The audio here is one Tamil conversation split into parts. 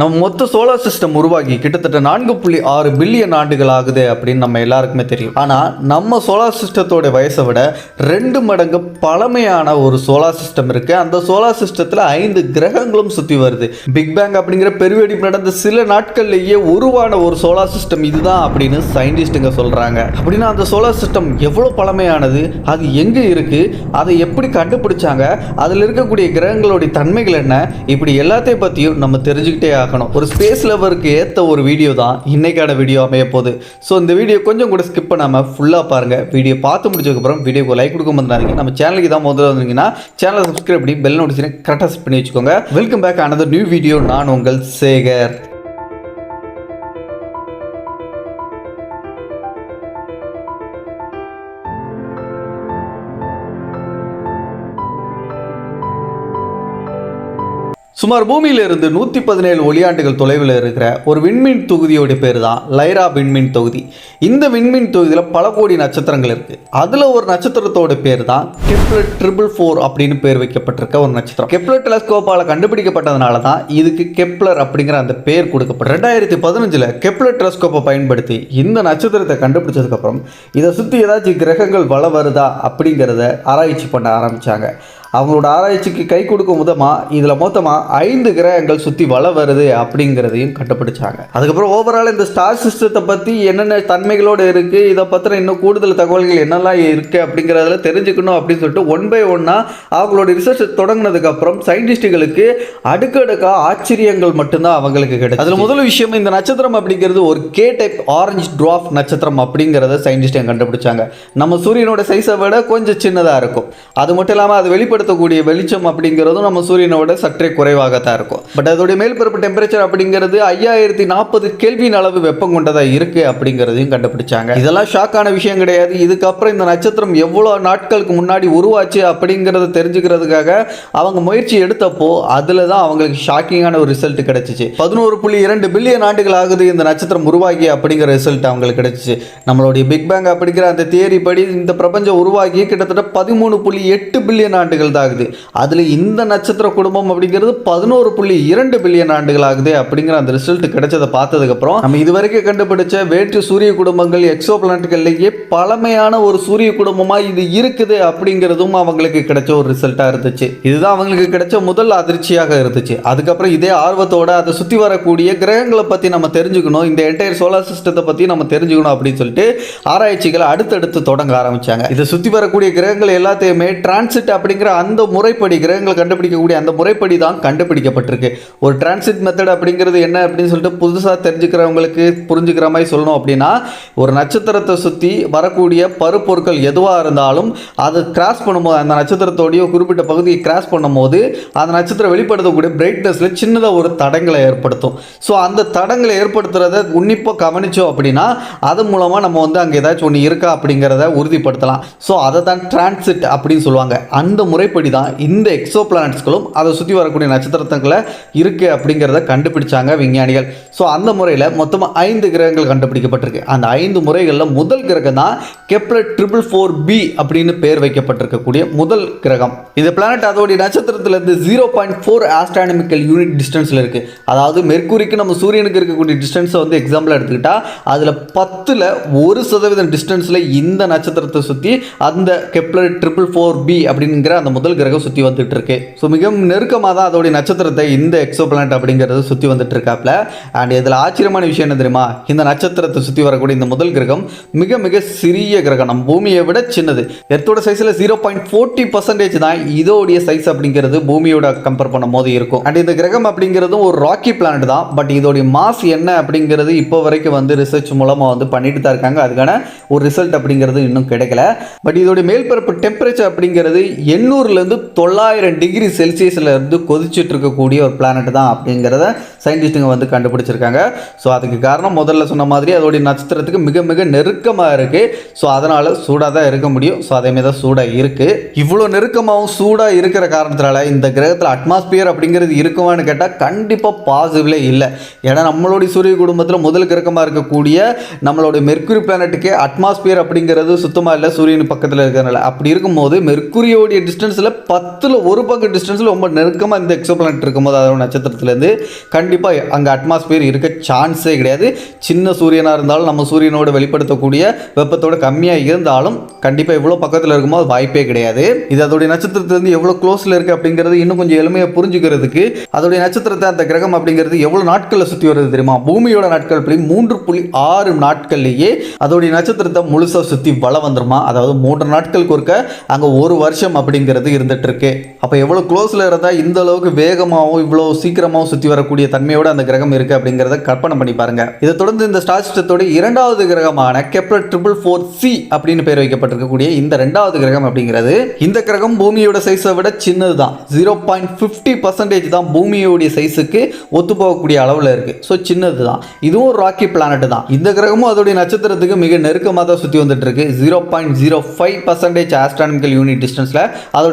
நம்ம மொத்த சோலார் சிஸ்டம் உருவாகி கிட்டத்தட்ட நான்கு புள்ளி ஆறு பில்லியன் ஆண்டுகள் ஆகுது அப்படின்னு நம்ம எல்லாருக்குமே தெரியும். ஆனால் நம்ம சோலார் சிஸ்டத்தோட வயசை விட ரெண்டு மடங்கு பழமையான ஒரு சோலார் சிஸ்டம் இருக்கு. அந்த சோலார் சிஸ்டத்தில் ஐந்து கிரகங்களும் சுற்றி வருது. பிக் பேங் அப்படிங்கிற பெருவெடிப்பு நடந்த சில நாட்கள்லேயே உருவான ஒரு சோலார் சிஸ்டம் இதுதான் அப்படின்னு சயின்டிஸ்ட்டுங்க சொல்கிறாங்க அப்படின்னா அந்த சோலார் சிஸ்டம் எவ்வளோ பழமையானது? அது எங்கே இருக்கு? அதை எப்படி கண்டுபிடிச்சாங்க? அதில் இருக்கக்கூடிய கிரகங்களுடைய தன்மைகள் என்ன? இப்படி எல்லாத்தையும் பற்றியும் நம்ம தெரிஞ்சுக்கிட்டே ஆகணும் ஒரு ஸ்பேஸ் லவருக்கு ஏற்ற ஒரு வீடியோ தான் இன்னைக்கான வீடியோ அமைய போகுது. ஸோ இந்த வீடியோ கொஞ்சம் கூட ஸ்கிப் பண்ணாமல் ஃபுல்லாக பாருங்கள் வீடியோ பார்த்து முடிச்சதுக்கப்புறம் வீடியோக்கு லைக் கொடுக்க வந்துடாதீங்க நம்ம சேனலுக்கு தான் முதல்ல வந்தீங்கன்னா சேனலை சப்ஸ்கிரைப் பண்ணி பெல் நோட்டிஃபிகேஷன் கரெக்டாக செட் பண்ணி வச்சுக்கோங்க. Welcome back another new video நான் உங்கள் சேகர். சுமார் பூமியிலிருந்து நூற்றி பதினேழு ஒளியாண்டுகள் தொலைவில் இருக்கிற ஒரு விண்மீன் தொகுதியோட பேர் தான் லைரா விண்மீன் தொகுதி. இந்த விண்மீன் தொகுதியில் பல கோடி நட்சத்திரங்கள் இருக்குது அதில் ஒரு நட்சத்திரத்தோட பேர் தான் கெப்லர் ட்ரிபிள் ஃபோர் அப்படின்னு பேர் வைக்கப்பட்டிருக்க ஒரு நட்சத்திரம். கெப்லர் டெலஸ்கோப்பால் கண்டுபிடிக்கப்பட்டதுனால தான் இதுக்கு கெப்லர் அப்படிங்கிற அந்த பேர் கொடுக்கப்படும். ரெண்டாயிரத்தி பதினஞ்சில் கெப்லர் டெலஸ்கோப்பை பயன்படுத்தி இந்த நட்சத்திரத்தை கண்டுபிடிச்சதுக்கப்புறம் இதை சுற்றி ஏதாச்சும் கிரகங்கள் வள வருதா அப்படிங்கிறத ஆராய்ச்சி பண்ண ஆரம்பித்தாங்க அவங்களோட ஆராய்ச்சிக்கு கை கொடுக்கும் விதமாக இதில் மொத்தமாக ஐந்து கிரகங்கள் சுற்றி வள வருது அப்படிங்கிறதையும் கண்டுபிடிச்சாங்க. அதுக்கப்புறம் ஓவரால் இந்த ஸ்டார் சிஸ்டத்தை பற்றி என்னென்ன தன்மைகளோடு இருக்குது இதை பற்றின இன்னும் கூடுதல் தகவல்கள் என்னெல்லாம் இருக்குது அப்படிங்கிறதுல தெரிஞ்சுக்கணும் அப்படின்னு சொல்லிட்டு ஒன் பை ஒன்னாக அவங்களோட ரிசர்ச் தொடங்கினதுக்கப்புறம் சயின்டிஸ்ட்டுகளுக்கு அடுக்கடுக்காக ஆச்சரியங்கள் மட்டும்தான் அவங்களுக்கு கிடைக்கும் அதில் முதல் விஷயம் இந்த நட்சத்திரம் அப்படிங்கிறது ஒரு கே டைப் ஆரஞ்சு ட்ராஃப் நட்சத்திரம் அப்படிங்கிறத சயின்டிஸ்ட் கண்டுபிடிச்சாங்க. நம்ம சூரியனோட சைஸை விட கொஞ்சம் சின்னதாக இருக்கும். அது மட்டும் இல்லாமல் அது வெளிப்படுத்தக்கூடிய வெளிச்சம் அப்படிங்கிறதும் நம்ம சூரியனோட சற்றே குறைவாக தான் இருக்கும். பட் அதோடைய மேற்பரப்பு டெம்பரேச்சர் அப்படிங்கிறது ஐயாயிரத்தி நாற்பது கேள்வியின் அளவு வெப்பம் கொண்டதாக இருக்கு அப்படிங்கிறதையும் கண்டுபிடிச்சாங்க. இதெல்லாம் ஷாக்கான விஷயம் கிடையாது. இதுக்கப்புறம் இந்த நட்சத்திரம் எவ்வளோ நாட்களுக்கு முன்னாடி உருவாச்சு அப்படிங்கிறத தெரிஞ்சுக்கிறதுக்காக அவங்க முயற்சி எடுத்தப்போ அதில் தான் அவங்களுக்கு ஷாக்கிங்கான ஒரு ரிசல்ட் கிடைச்சிச்சு. பதினோரு புள்ளி இரண்டு பில்லியன் ஆண்டுகள் ஆகுது இந்த நட்சத்திரம் உருவாகி அப்படிங்கிற ரிசல்ட் அவங்களுக்கு கிடைச்சிச்சு. நம்மளுடைய பிக் பேங் அப்படிங்கிற அந்த தியரி படி இந்த பிரபஞ்சம் உருவாகி கிட்டத்தட்ட பதிமூணு புள்ளி எட்டு பில்லியன் ஆண்டுகள் தான் ஆகுது அதில் இந்த நட்சத்திர குடும்பம் அப்படிங்கிறது பதினோரு புள்ளி இரண்டு பில்லியன் ஆண்டுகள் ஆகுது அப்படிங்கிற அந்த ரிசல்ட் கிடைச்சதை பார்த்ததுக்கப்புறம் நம்ம இதுவரைக்கும் கண்டுபிடிச்ச வேற்று சூரிய குடும்பங்கள் எக்ஸோ பிளானட்டுகள்லேயே பழமையான ஒரு சூரிய குடும்பமாக இது இருக்குது அப்படிங்கிறதும் அவங்களுக்கு கிடைச்ச ஒரு ரிசல்ட்டாக இருந்துச்சு. இதுதான் அவங்களுக்கு கிடைச்ச முதல் அதிர்ச்சியாக இருந்துச்சு. அதுக்கப்புறம் இதே ஆர்வத்தோட அதை சுற்றி வரக்கூடிய கிரகங்களை பற்றி நம்ம தெரிஞ்சுக்கணும். இந்த என்டையர் சோலார் சிஸ்டத்தை பற்றி நம்ம தெரிஞ்சுக்கணும் அப்படின்னு சொல்லிட்டு ஆராய்ச்சிகளை அடுத்தடுத்து தொடங்க ஆரம்பிச்சாங்க. இதை சுற்றி வரக்கூடிய கிரகங்கள் எல்லாத்தையுமே டிரான்சிட் அப்படிங்கிற அந்த முறைப்படி கிரகங்களை கண்டுபிடிக்கக்கூடிய அந்த முறைப்படி தான் கண்டுபிடிக்கப்பட்டிருக்கு. ஒரு டிரான்சிட் மெத்தட் அப்படிங்கிறது என்ன அப்படின்னு சொல்லிட்டு புதுசாக தெரிஞ்சுக்கிறவங்களுக்கு புரிஞ்சுக்கிற மாதிரி சொல்லணும் அப்படின்னா ஒரு நட்சத்திரத்தை சுற்றி வரக்கூடிய பருப்பொருட்கள் எதுவாக இருந்தாலும் அதை கிராஸ் பண்ணும்போது அந்த நட்சத்திரத்தோடைய குறிப்பிட்ட பகுதியை கிராஸ் பண்ணும்போது அந்த நட்சத்திரம் வெளிப்படுத்தக்கூடிய பிரைட்னஸில் சின்னதாக ஒரு தடங்களை ஏற்படுத்தும். ஸோ அந்த தடங்களை ஏற்படுத்துறத உன்னிப்பாக கவனிச்சோம் அப்படின்னா அது மூலமாக நம்ம வந்து அங்கே ஏதாச்சும் ஒன்று இருக்கா அப்படிங்கிறத உறுதிப்படுத்தலாம். ஸோ அதை தான் டிரான்சிட் அப்படின்னு சொல்லுவாங்க. அந்த முறை முறைப்படி தான் இந்த எக்ஸோ பிளானட்ஸ்களும் அதை சுற்றி வரக்கூடிய நட்சத்திரத்தங்களை இருக்குது அப்படிங்கிறத கண்டுபிடிச்சாங்க விஞ்ஞானிகள். ஸோ அந்த முறையில் மொத்தமாக ஐந்து கிரகங்கள் கண்டுபிடிக்கப்பட்டிருக்கு. அந்த ஐந்து முறைகளில் முதல் கிரகம் தான் கெப்லர் ட்ரிபிள் ஃபோர் பி அப்படின்னு பேர் வைக்கப்பட்டிருக்கக்கூடிய முதல் கிரகம். இந்த பிளானட் அதோடைய நட்சத்திரத்திலிருந்து zero point four astronomical unit டிஸ்டன்ஸில் இருக்குது அதாவது மெர்க்குரிக்கு நம்ம சூரியனுக்கு இருக்கக்கூடிய டிஸ்டன்ஸை வந்து எக்ஸாம்பிள் எடுத்துக்கிட்டால் அதில் பத்தில் ஒரு சதவீதம் டிஸ்டன்ஸில் இந்த நட்சத்திரத்தை சுற்றி அந்த கெப்லர் ட்ரிபிள் ஃபோர் பி அப்படிங்கிற அந்த முதல் கிரகம் சுற்றி வந்துட்டு இருக்கு ஸோ மிக நெருக்கமாக தான் அதோடைய நட்சத்திரத்தை இந்த எக்ஸோ பிளானட் அப்படிங்கிறது சுற்றி வந்துட்டு இருக்காப்ல அண்ட் இதில் ஆச்சரியமான விஷயம் என்ன தெரியுமா? இந்த நட்சத்திரத்தை சுற்றி வரக்கூடிய இந்த முதல் கிரகம் மிக மிக சிறிய கிரகம். நம்ம பூமியை விட சின்னது. எர்த்தோட சைஸில் ஜீரோ பாயிண்ட் ஃபோர்ட்டி பர்சன்டேஜ் தான் இதோடைய சைஸ் அப்படிங்கிறது பூமியோட கம்பேர் பண்ணும் போது இருக்கும். அண்ட் இந்த கிரகம் அப்படிங்கிறதும் ஒரு ராக்கி பிளானட் தான். பட் இதோடைய மாஸ் என்ன அப்படிங்கிறது இப்போ வரைக்கும் வந்து ரிசர்ச் மூலமாக வந்து பண்ணிட்டு தான் இருக்காங்க. அதுக்கான ஒரு ரிசல்ட் அப்படிங்கிறது இன்னும் கிடைக்கல. பட் இதோடைய மேல்பரப்பு டெம்பரேச்சர் அப்படிங்கிறது எண்ணூறு எண்ணூறுலேருந்து தொள்ளாயிரம் டிகிரி செல்சியஸில் இருந்து கொதிச்சுட்டு இருக்கக்கூடிய ஒரு பிளானட் தான் அப்படிங்கிறத சயின்டிஸ்ட்டுங்க வந்து கண்டுபிடிச்சிருக்காங்க. ஸோ அதுக்கு காரணம் முதல்ல சொன்ன மாதிரி அதோடைய நட்சத்திரத்துக்கு மிக மிக நெருக்கமாக இருக்குது ஸோ அதனால் சூடாக தான் இருக்க முடியும். ஸோ அதேமாரி தான் சூடாக இருக்குது இவ்வளோ நெருக்கமாகவும் சூடாக இருக்கிற காரணத்தினால இந்த கிரகத்தில் அட்மாஸ்பியர் அப்படிங்கிறது இருக்குமான்னு கேட்டால் கண்டிப்பாக பாசிபிளே இல்லை. ஏன்னா நம்மளுடைய சூரிய குடும்பத்தில் முதல் கிரகமாக இருக்கக்கூடிய நம்மளுடைய மெர்க்குரி பிளானட்டுக்கே அட்மாஸ்பியர் அப்படிங்கிறது சுத்தமாக இல்லை. சூரியன் பக்கத்தில் இருக்கிறனால அப்படி இருக்கும்போது மெர்க்குரியோடைய டிஸ்டன்ஸ் டிஸ்டன்ஸில் பத்தில் ஒரு பங்கு டிஸ்டன்ஸில் ரொம்ப நெருக்கமாக இந்த எக்ஸோ பிளானட் இருக்கும்போது அதோட நட்சத்திரத்துலேருந்து கண்டிப்பாக அங்கே அட்மாஸ்பியர் இருக்க சான்ஸே கிடையாது. சின்ன சூரியனாக இருந்தாலும் நம்ம சூரியனோட வெளிப்படுத்தக்கூடிய வெப்பத்தோட கம்மியாக இருந்தாலும் கண்டிப்பாக எவ்வளோ பக்கத்தில் இருக்குமோ அது வாய்ப்பே கிடையாது. இது அதோடைய நட்சத்திரத்துலேருந்து எவ்வளோ க்ளோஸில் இருக்குது அப்படிங்கிறது இன்னும் கொஞ்சம் எளிமையாக புரிஞ்சுக்கிறதுக்கு அதோடைய நட்சத்திரத்தை அந்த கிரகம் அப்படிங்கிறது எவ்வளோ நாட்களில் சுற்றி வருது தெரியுமா? பூமியோட நாட்கள் படி மூன்று புள்ளி ஆறு நாட்கள்லேயே அதோடைய நட்சத்திரத்தை முழுசாக சுற்றி வள வந்துருமா? அதாவது மூன்று நாட்களுக்கு ஒருக்க அங்கே ஒரு வருஷம் அப்படிங்கிறது இருந்துட்டு இருக்கு அப்போ எவ்வளோ க்ளோஸில் இருந்தால் இந்த அளவுக்கு வேகமாகவும் இவ்வளோ சீக்கிரமாகவும் சுற்றி வரக்கூடிய தன்மையோட அந்த கிரகம் இருக்குது அப்படிங்கிறத கற்பனை பண்ணி பாருங்க. இதை தொடர்ந்து இந்த ஸ்டார் சிஸ்டத்தோட இரண்டாவது கிரகமான கெப்லர் ட்ரிபிள் ஃபோர் சி அப்படின்னு பேர் வைக்கப்பட்டிருக்கக்கூடிய இந்த ரெண்டாவது கிரகம் அப்படிங்கிறது இந்த கிரகம் பூமியோட சைஸை விட சின்னது தான் ஜீரோ பாயிண்ட் ஃபிஃப்டி பர்சன்டேஜ் தான் பூமியோடைய சைஸுக்கு ஒத்து போகக்கூடிய அளவில் இருக்கு. ஸோ சின்னது தான் இதுவும் ராக்கி பிளானட் தான். இந்த கிரகமும் அதோடைய நட்சத்திரத்துக்கு மிக நெருக்கமாக தான் சுற்றி வந்துட்டு இருக்கு zero point zero five percentage astronomical unit டிஸ்டன்ஸில்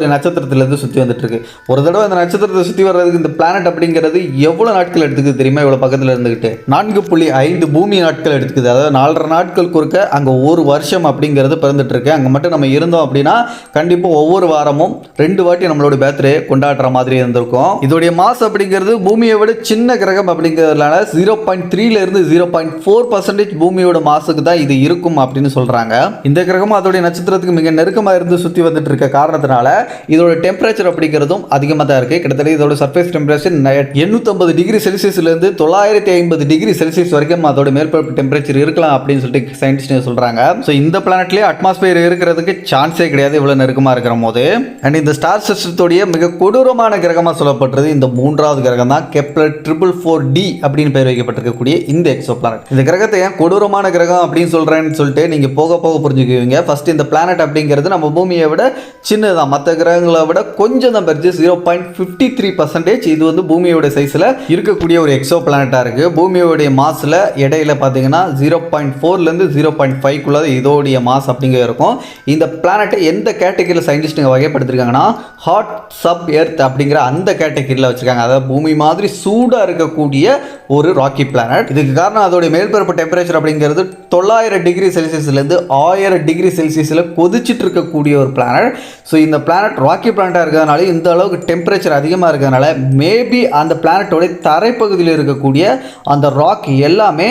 அதோடைய நட்சத்திரத்திலேருந்து சுற்றி வந்துட்டு இருக்கு ஒரு தடவை அந்த நட்சத்திரத்தை சுற்றி வர்றதுக்கு இந்த பிளானட் அப்படிங்கிறது எவ்வளோ நாட்கள் எடுத்துக்குது தெரியுமா? இவ்வளோ பக்கத்தில் இருந்துக்கிட்டு நான்கு புள்ளி ஐந்து பூமி நாட்கள் எடுத்துக்குது. அதாவது நாலரை நாட்கள் குறுக்க அங்கே ஒரு வருஷம் அப்படிங்கிறது பிறந்துட்டு இருக்கு அங்கே மட்டும் நம்ம இருந்தோம் அப்படின்னா கண்டிப்பாக ஒவ்வொரு வாரமும் ரெண்டு வாட்டி நம்மளோட பேர்த்டே கொண்டாடுற மாதிரி இருந்திருக்கும். இதோடைய மாஸ் அப்படிங்கிறது பூமியை விட சின்ன கிரகம் அப்படிங்கிறதுனால ஜீரோ பாயிண்ட் த்ரீல இருந்து ஜீரோ பாயிண்ட் ஃபோர் பர்சன்டேஜ் பூமியோட மாசுக்கு தான் இது இருக்கும் அப்படின்னு சொல்றாங்க. இந்த கிரகம் அதோடைய நட்சத்திரத்துக்கு மிக நெருக்கமாக இருந்து சுற்றி வந்துட்டு இருக்க காரணத்தினால இதோட டெம்பரேச்சர் அப்படிங்கிறதும் அதிகமாக தான் இருக்கு. கிட்டத்தட்ட இதோட சர்ஃபேஸ் டெம்பரேச்சர் எண்ணூற்றம்பது டிகிரி செல்சியஸ்ல இருந்து தொள்ளாயிரத்தி ஐம்பது டிகிரி செல்சியஸ் வரைக்கும் அதோட மேற்பரப்பு டெம்பரேச்சர் இருக்கலாம் அப்படின்னு சொல்லிட்டு சயின்டிஸ்ட் சொல்றாங்க. ஸோ இந்த பிளானட்லேயே அட்மாஸ்பியர் இருக்கிறதுக்கு சான்ஸே கிடையாது. இவ்வளோ நெருக்கமாக இருக்கிற போது. அண்ட் இந்த ஸ்டார் சிஸ்டத்துடைய மிக கொடூரமான கிரகமாக சொல்லப்பட்டது இந்த மூன்றாவது கிரகம் தான். கெப்லர் ட்ரிபிள் ஃபோர் டி அப்படின்னு பெயர் வைக்கப்பட்டிருக்கக்கூடிய இந்த எக்ஸோ பிளானட் இந்த கிரகத்தை ஏன் கொடூரமான கிரகம் அப்படின்னு சொல்கிறேன்னு சொல்லிட்டு நீங்கள் போக போக புரிஞ்சுக்குவீங்க. ஃபர்ஸ்ட் இந்த பிளானட் அப்படிங்கிறது நம்ம பூமியை விட சின்னதான் மற்ற கிரகங்களை விட கொஞ்சம் தான் பெருசு. Zero point fifty three percentage இது வந்து பூமியோட சைஸில் இருக்கக்கூடிய ஒரு எக்ஸோ பிளானட்டாக இருக்குது பூமியோடைய மாஸில் இடையில பார்த்தீங்கன்னா ஜீரோ பாயிண்ட் ஃபோர்லேருந்து ஜீரோ பாயிண்ட் ஃபைவ்க்குள்ளே இதோடைய மாஸ் அப்படிங்கிற இருக்கும். இந்த பிளானட்டை எந்த கேட்டகரியில் சயின்டிஸ்ட்டுங்க வகைப்படுத்திருக்காங்கன்னா ஹாட் சப் எர்த் அப்படிங்கிற அந்த கேட்டகரியில் வச்சுருக்காங்க. அதாவது பூமி மாதிரி சூடாக இருக்கக்கூடிய ஒரு ராக்கி பிளானட் இதுக்கு காரணம் அதோடைய மேற்பரப்பு டெம்பரேச்சர் அப்படிங்கிறது தொள்ளாயிரம் டிகிரி செல்சியஸ்லேருந்து ஆயிரம் டிகிரி செல்சியஸில் கொதிச்சிட்டு இருக்கக்கூடிய ஒரு பிளானட் ஸோ இந்த பிளானட் ராக்கி பிளானட்டாக இருக்கிறதுனால இந்த அளவுக்கு டெம்பரேச்சர் அதிகமாக இருக்கிறதுனால மேபி அந்த பிளானட்டோடைய தரைப்பகுதியில் இருக்கக்கூடிய அந்த ராக் எல்லாமே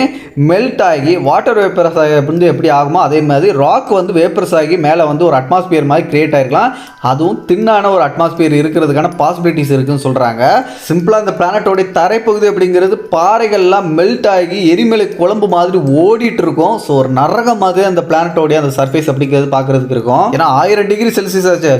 மெல்ட் ஆகி வாட்டர் வேப்பரஸ் வந்து எப்படி ஆகுமோ அதே மாதிரி ராக் வந்து வேப்பரஸ் ஆகி மேலே வந்து ஒரு அட்மாஸ்பியர் மாதிரி கிரியேட் ஆகிருக்கலாம் அதுவும் தின்னான ஒரு அட்மாஸ்பியர் இருக்கிறதுக்கான பாசிபிலிட்டிஸ் இருக்குன்னு சொல்கிறாங்க சிம்பிளாக இந்த பிளானட்டோடைய தரைப்பகுதி அப்படிங்கிறது பாறைகள்லாம் மெல்ட் ஆகி எரிமலை குழம்பு மாதிரி ஓடிட்டு இருக்கும். ஸோ ஒரு நரகம் மாதிரி அந்த பிளானட்டோடைய அந்த சர்ஃபேஸ் அப்படிங்கிறது பார்க்குறதுக்கு இருக்கும். ஏன்னா ஆயிரம் டிகிரி செல்சியஸ் ஆச்சு.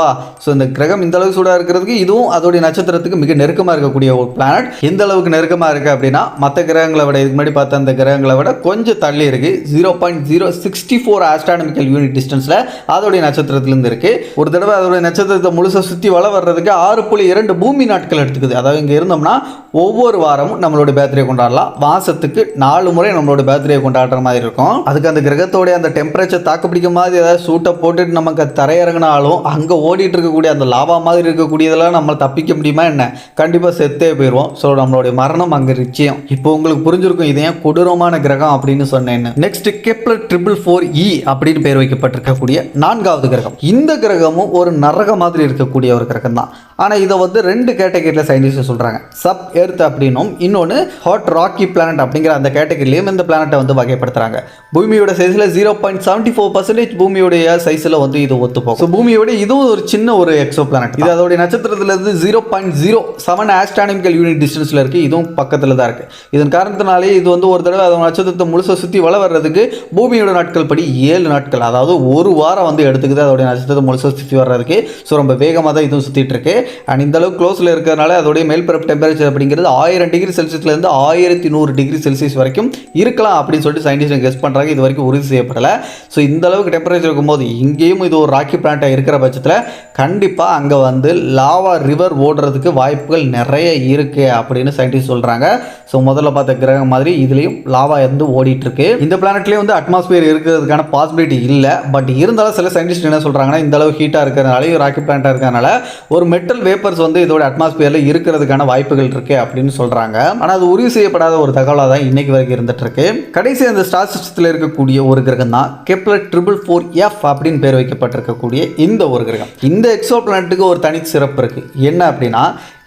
சும்மாவா ஸோ இந்த கிரகம் இந்த அளவுக்கு சூடாக இருக்கிறதுக்கு இதுவும் அதோடைய நட்சத்திரத்துக்கு மிக நெருக்கமாக இருக்கக்கூடிய ஒரு பிளானட் எந்த அளவுக்கு நெருக்கமாக இருக்குது அப்படின்னா மற்ற கிரகங்களை விட இதுக்கு முன்னாடி பார்த்த அந்த கிரகங்களை விட கொஞ்சம் தள்ளி இருக்குது zero point zero sixty four astronomical unit டிஸ்டன்ஸில் அதோடைய நட்சத்திரத்துலேருந்து இருக்குது ஒரு தடவை அதோடைய நட்சத்திரத்தை முழுசாக சுற்றி வள வர்றதுக்கு ஆறு புள்ளி இரண்டு பூமி நாட்கள் எடுத்துக்குது. அதாவது இங்கே இருந்தோம்னா ஒவ்வொரு வாரமும் நம்மளோட பேர்த்டே கொண்டாடலாம். மாதத்துக்கு நாலு முறை நம்மளோட பேர்த்டே கொண்டாடுற மாதிரி இருக்கும். அதுக்கு அந்த கிரகத்தோடைய அந்த டெம்பரேச்சர் தாக்கு பிடிக்க மாதிரி ஏதாவது சூட்டை போட்டுட்டு நமக்கு தரையிறங்கினாலும் அங்கே ஓடிட்டு இருக்கக்கூடிய அந்த லாபா மாதிரி இருக்கக்கூடியதெல்லாம் நம்ம தப்பிக்க முடியுமா என்ன? கண்டிப்பாக செத்தே போயிடுவோம் ஸோ நம்மளுடைய மரணம் அங்கே நிச்சயம். இப்போ உங்களுக்கு புரிஞ்சிருக்கும் இது ஏன் கொடூரமான கிரகம் அப்படின்னு சொன்னேன்னு. Next Kepler triple four E அப்படின்னு பேர் வைக்கப்பட்டிருக்கக்கூடிய நான்காவது கிரகம். இந்த கிரகமும் ஒரு நரக மாதிரி இருக்கக்கூடிய ஒரு கிரகம் தான் ஆனால் இதை வந்து ரெண்டு கேட்டகரியில் சயின்டிஸ்ட் சொல்கிறாங்க சப் எர்த் அப்படின்னும் இன்னொன்று ஹாட் ராக்கி பிளானட் அப்படிங்கிற அந்த கேட்டகரியிலையும் இந்த பிளானட்டை வந்து வகைப்படுத்துகிறாங்க பூமியோட சைஸில் zero point seventy four percentage பூமியோடைய சைஸில் வந்து இது ஒத்துப்போம் ஸோ பூமியோட இதுவும் ஒரு சின்ன ஒரு எக்ஸோ பிளானட் இது அதோடைய நட்சத்திரத்திலிருந்து zero point zero seven astronomical unit டிஸ்டன்ஸில் இருக்குது இதுவும் பக்கத்தில் தான் இருக்குது இதன் காரணத்தினாலே இது வந்து ஒரு தடவை அதோட நட்சத்திரத்தை முழுசாக சுற்றி வள வர்றதுக்கு பூமியோட நாட்கள் படி ஏழு நாட்கள் அதாவது ஒரு வாரம் வந்து எடுத்துக்குது அதோடைய நட்சத்திரத்தை முழுசாக சுற்றி வர்றதுக்கு. ஸோ ரொம்ப வேகமாக தான் இதுவும் சுற்றிட்டு இருக்கு. அண்ட் இந்த அளவுக்கு க்ளோஸில் இருக்கிறதுனால அதோடைய மேல்பரப்பு டெம்பரேச்சர் அப்படிங்கிறது ஆயிரம் டிகிரி செல்சியஸ்லேருந்து ஆயிரத்தி நூறு டிகிரி செல்சியஸ் வரைக்கும் இருக்கலாம் அப்படின்னு சொல்லிட்டு சயின்டிஸ்ட் கெஸ் பண்ணுறாங்க இது வரைக்கும் உறுதி செய்யப்படலை. ஸோ இந்த அளவுக்கு டெம்பரேச்சர் இருக்கும்போது இங்கேயும் இது ஒரு ராக்கி பிளான்ட்டாக இருக்கிற பட்சத்தில் கண்டிப்பாக அங்கே வந்து லாவா ரிவர் ஓடுறதுக்கு வாய்ப்புகள் நிறைய இருக்குது அப்படின்னு சயின்டிஸ்ட் சொல்கிறாங்க ஸோ முதல்ல பார்த்த கிரகம் மாதிரி இதுலேயும் லாவா இருந்து ஓடிட்டு இருக்கு இந்த பிளானட்லேயே வந்து அட்மாஸ்பியர் இருக்கிறதுக்கான பாசிபிலிட்டி இல்லை. பட் இருந்தாலும் சில சயின்டிஸ்ட் என்ன சொல்கிறாங்கன்னா இந்த அளவு ஹீட்டாக இருக்கிறதுனால ராக்கி பிளான்ட்டாக இருக்கிறதுனால ஒரு மெட்டல் மெட்டல் வேப்பர்ஸ் வந்து இதோட அட்மாஸ்பியரில் இருக்கிறதுக்கான வாய்ப்புகள் இருக்கு அப்படின்னு சொல்றாங்க. ஆனால் அது உறுதி செய்யப்படாத ஒரு தகவலாக தான் இன்னைக்கு வரைக்கும் இருந்துட்டு இருக்கு கடைசி அந்த ஸ்டார் சிஸ்டத்தில் இருக்கக்கூடிய ஒரு கிரகம் தான் கெப்லர் ட்ரிபிள் ஃபோர் எஃப் அப்படின்னு பேர் வைக்கப்பட்டிருக்கக்கூடிய இந்த ஒரு கிரகம். இந்த எக்ஸோ பிளானட்டுக்கு ஒரு தனி சிறப்பு இருக்கு. என்ன அப்படின்னா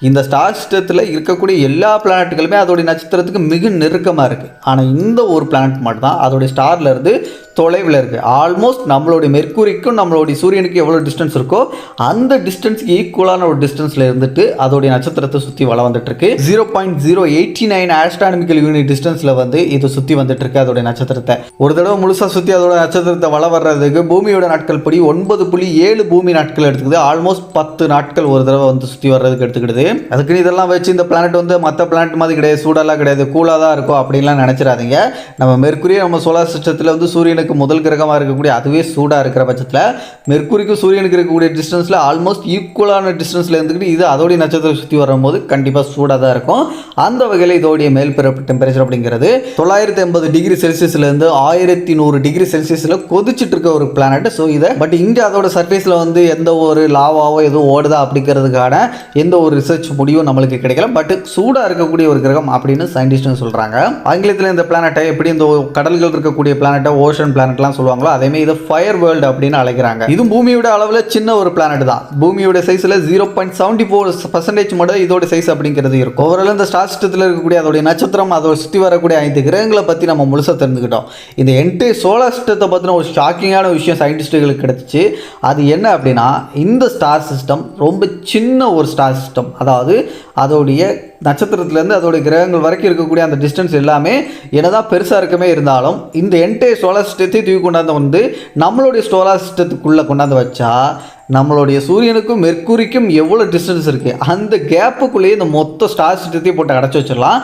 இந்த ஸ்டார் சிஸ்டத்தில் இருக்கக்கூடிய எல்லா பிளானட்டுகளுமே அதோடைய நட்சத்திரத்துக்கு மிக நெருக்கமாக இருக்குது ஆனால் இந்த ஒரு பிளானட் மட்டும் தான் அதோடைய ஸ்டார்லேருந்து தொலைவில் இருக்குது ஆல்மோஸ்ட் நம்மளுடைய மெர்க்குரிக்கும் நம்மளுடைய சூரியனுக்கு எவ்வளோ டிஸ்டன்ஸ் இருக்கோ அந்த டிஸ்டன்ஸ்க்கு ஈக்குவலான ஒரு டிஸ்டன்ஸில் இருந்துட்டு அதோடைய நட்சத்திரத்தை சுற்றி வள வந்துட்டுருக்கு zero point zero eighty nine astronomical unit டிஸ்டன்ஸில் வந்து இது சுற்றி வந்துட்டுருக்கு அதோடைய நட்சத்திரத்தை. ஒரு தடவை முழுசாக சுற்றி அதோட நட்சத்திரத்தை வள வர்றதுக்கு பூமியோட நாட்கள் படி ஒன்பது புள்ளி ஏழு பூமி நாட்கள் எடுத்துக்குது ஆல்மோஸ்ட் பத்து நாட்கள் ஒரு தடவை வந்து சுற்றி வர்றதுக்கு எடுத்துக்கிடுது. அதுக்குன்னு இதெல்லாம் வச்சு இந்த பிளானட் வந்து மற்ற பிளானட் மாதிரி கிடையாது சூடெல்லாம் கிடையாது கூலாக தான் இருக்கும் அப்படின்லாம் நினச்சிடாதீங்க. நம்ம மெர்க்குரி நம்ம சோலார் சிஸ்டத்தில் வந்து சூரியனுக்கு முதல் கிரகமாக இருக்கக்கூடிய அதுவே சூடாக இருக்கிற பட்சத்தில் மெர்க்குரிக்கும் சூரியனுக்கு இருக்கக்கூடிய டிஸ்டன்ஸில் ஆல்மோஸ்ட் ஈக்குவலான டிஸ்டன்ஸில் இருந்துக்கிட்டு இது அதோடைய நட்சத்திரம் சுற்றி வரும்போது கண்டிப்பாக சூடாக தான் இருக்கும். அந்த வகையில் இதோடைய மேல் பிறப்பு டெம்பரேச்சர் அப்படிங்கிறது தொள்ளாயிரத்தி எண்பது டிகிரி செல்சியஸ்லேருந்து ஆயிரத்தி நூறு டிகிரி செல்சியஸில் கொதிச்சிட்டு இருக்க ஒரு பிளானட் ஸோ இதை பட் இங்கே அதோட சர்ஃபேஸில் வந்து எந்த ஒரு லாவாவோ எதுவும் ஓடுதா அப்படிங்கிறதுக்கான எந்த ஒரு ரிசர்ச் முடிவும் நம்மளுக்கு கிடைக்கல. பட் சூடாக இருக்கக்கூடிய ஒரு கிரகம் அப்படின்னு சயின்டிஸ்ட்டுங்க சொல்கிறாங்க ஆங்கிலத்தில் இந்த பிளானட்டை எப்படி இந்த கடல்கள் இருக்கக்கூடிய பிளானட்டை ஓஷன் பிளானட்லாம் சொல்லுவாங்களோ அதேமாதிரி இதை ஃபயர் வேர்ல்டு அப்படின்னு அழைக்கிறாங்க. இது பூமியோட அளவில் சின்ன ஒரு பிளானட் தான். பூமியோட சைஸில் zero point seventy four percentage மட்டும் இதோட சைஸ் அப்படிங்கிறது இருக்கும். ஓவரால் இந்த ஸ்டார் சிஸ்டத்தில் இருக்கக்கூடிய அதோடைய நட்சத்திரம் அதோட சுற்றி வரக்கூடிய ஐந்து கிரகங்களை பற்றி நம்ம முழுசாக தெரிஞ்சுக்கிட்டோம். இந்த என்டி சோலார் சிஸ்டத்தை பற்றின ஒரு ஷாக்கிங்கான விஷயம் சயின்டிஸ்ட்டுகளுக்கு கிடச்சிச்சு. அது என்ன அப்படின்னா இந்த ஸ்டார் சிஸ்டம் ரொம்ப சின்ன ஒரு ஸ்டார் சிஸ்டம் அதாவது அதோடைய நட்சத்திரத்துலேருந்து அதோடைய கிரகங்கள் வரைக்கும் இருக்கக்கூடிய அந்த டிஸ்டன்ஸ் எல்லாமே என்னதான் பெருசாக இருக்கமே இருந்தாலும் இந்த என்டே சோலார் சிஸ்டத்தை தூக்கி கொண்டாந்து வந்து நம்மளுடைய சோலார் சிஸ்டத்துக்குள்ளே கொண்டாந்து வச்சா நம்மளுடைய சூரியனுக்கும் மெர்க்குரிக்கும் எவ்வளோ டிஸ்டன்ஸ் இருக்குது அந்த கேப்புக்குள்ளேயே இந்த மொத்த ஸ்டார் சிஸ்டத்தையும் போட்டு அடைச்சி வச்சிடலாம்.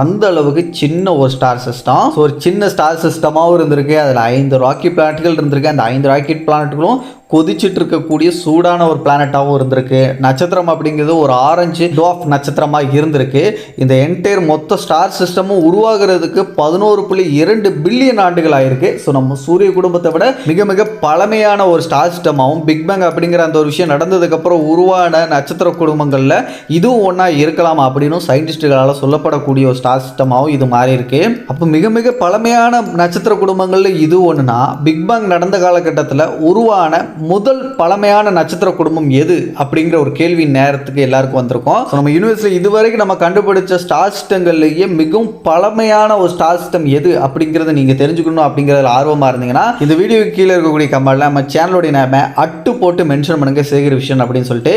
அந்த அளவுக்கு சின்ன ஒரு ஸ்டார் சிஸ்டம் ஸோ ஒரு சின்ன ஸ்டார் சிஸ்டமாகவும் இருந்திருக்கு. அதில் ஐந்து ராக்கெட் பிளானட்கள் இருந்திருக்கு. அந்த ஐந்து ராக்கெட் பிளானட்டுகளும் கொதிச்சிட்டு இருக்கக்கூடிய சூடான ஒரு பிளானட்டாகவும் இருந்திருக்கு. நட்சத்திரம் அப்படிங்கிறது ஒரு ஆரஞ்சு டோஃப் நட்சத்திரமாக இருந்திருக்கு. இந்த என்டையர் மொத்த ஸ்டார் சிஸ்டமும் உருவாகிறதுக்கு பதினோரு புள்ளி இரண்டு பில்லியன் ஆண்டுகள் ஆயிருக்கு. ஸோ நம்ம சூரிய குடும்பத்தை விட மிக மிக பழமையான ஒரு ஸ்டார் சிஸ்டமாகவும் பிக் பேங் அப்படிங்கிற அந்த ஒரு விஷயம் நடந்ததுக்கப்புறம் உருவான நட்சத்திர குடும்பங்களில் இதுவும் ஒன்றா இருக்கலாம் அப்படின்னு சயின்டிஸ்டுகளால் சொல்லப்படக்கூடிய ஒரு ஸ்டார் சிஸ்டமாகவும் இது மாறி இருக்கு. அப்போ மிக மிக பழமையான நட்சத்திர குடும்பங்களில் இது ஒன்றுனா பிக்பேங் நடந்த காலகட்டத்தில் உருவான முதல் பழமையான நட்சத்திர குடும்பம் எது அப்படிங்கிற ஒரு கேள்வி நேரத்துக்கு எல்லாருக்கும் வந்திருக்கும். நம்ம யூனிவர்ஸில் இதுவரைக்கும் நம்ம கண்டுபிடிச்ச ஸ்டார் சிஸ்டங்கள்லேயே மிகவும் பழமையான ஒரு ஸ்டார் சிஸ்டம் எது அப்படிங்கிறத நீங்கள் தெரிஞ்சுக்கணும் அப்படிங்கிறதுல ஆர்வமாக இருந்தீங்கன்னா இந்த வீடியோ கீழே இருக்கக்கூடிய கமெண்ட்ல நம்ம சேனலோடைய நேம அட்டு போட்டு மென்ஷன் பண்ணுங்க சேகர் விஷன் அப்படின்னு சொல்லிட்டு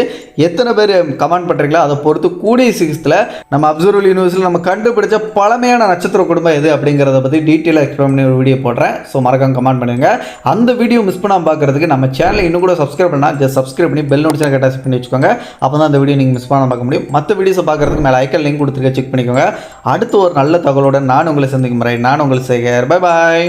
எத்தனை பேர் கமெண்ட் பண்ணுறீங்களோ அதை பொறுத்து கூடிய சிக்ஸ்த்தில் நம்ம அப்சர்வல் யூனிவர்ஸில் நம்ம கண்டுபிடிச்ச பழமையான நட்சத்திர குடும்பம் எது அப்படிங்கிறத பற்றி டீட்டெயிலாக எக்ஸ்பிளைன் பண்ணி ஒரு வீடியோ போடுறேன். ஸோ மறக்காம கமெண்ட் பண்ணுங்கள் அந்த வீடியோ மிஸ் பண்ணாமல் பார்க்கறதுக்கு நம்ம சேனலை இன்னும் கூட சப்ஸ்கிரைப் பண்ணால் ஜஸ்ட் சப்ஸ்கிரைப் பண்ணி பெல் நோட்டிஃபிகேஷன் செக் பண்ணி வச்சுக்கோங்க. அப்போ தான் அந்த வீடியோ நீங்கள் மிஸ் பண்ணாமல் பார்க்க முடியும். மற்ற வீடியோஸை பார்க்குறதுக்கு மேலே ஐக்கன் லிங்க் கொடுத்துருக்க செக் பண்ணிக்கோங்க. அடுத்து ஒரு நல்ல தகவலோட நான் உங்களை சந்திக்கும் முறை நான் உங்களை சேகர். Bye bye